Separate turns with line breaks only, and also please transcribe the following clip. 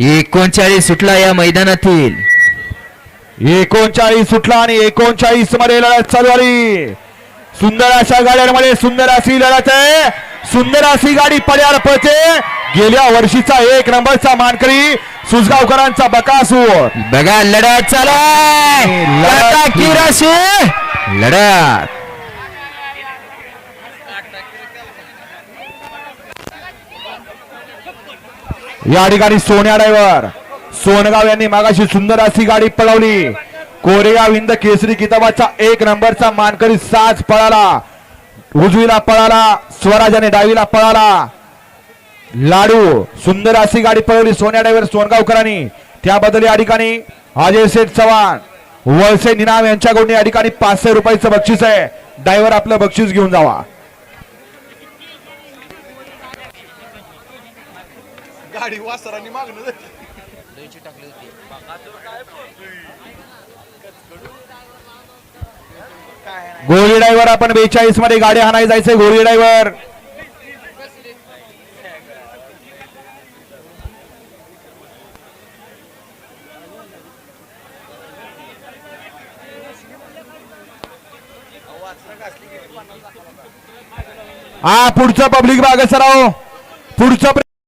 एकोणचाळीस सुटला या मैदानातील.
एकोणचाळीस सुटला आणि एकोणचाळीसमध्ये लढत चालू आली सुंदर अशा गाड्यांमध्ये सुंदर अशी लढत आहे. सुंदर अशी गाडी पड्याला पळते. गेल्या वर्षीचा एक नंबरचा मानकरी सुसगावकरांचा बकासूर.
बघा लढत चालू.
लढत. या ठिकाणी सोन्या ड्रायव्हर सोनगाव यांनी मागाशी सुंदर अशी गाडी पळवली. कोरेगाव हिंद केसरी किताबाचा एक नंबरचा मानकरी साज पळाला. उजवीला पळाला स्वराजाने डावीला पळाला. लाडू सुंदर अशी गाडी पळवली सोन्या ड्रायव्हर सोनगावकरांनी. त्याबद्दल या ठिकाणी अजय शेठ चव्हाण वळसे निनाम यांच्याकडून या ठिकाणी पाचशे रुपयाचं बक्षीस आहे. ड्रायव्हर आपलं बक्षीस घेऊन जावा.
गाडी वासरांनी मागणं
गोळी ड्रायव्हर आपण बेचाळीसमध्ये गाडी हाणाय जायचंय. गोळी ड्रायव्हर हा पुढचं पब्लिक भाग सराव. पुढचं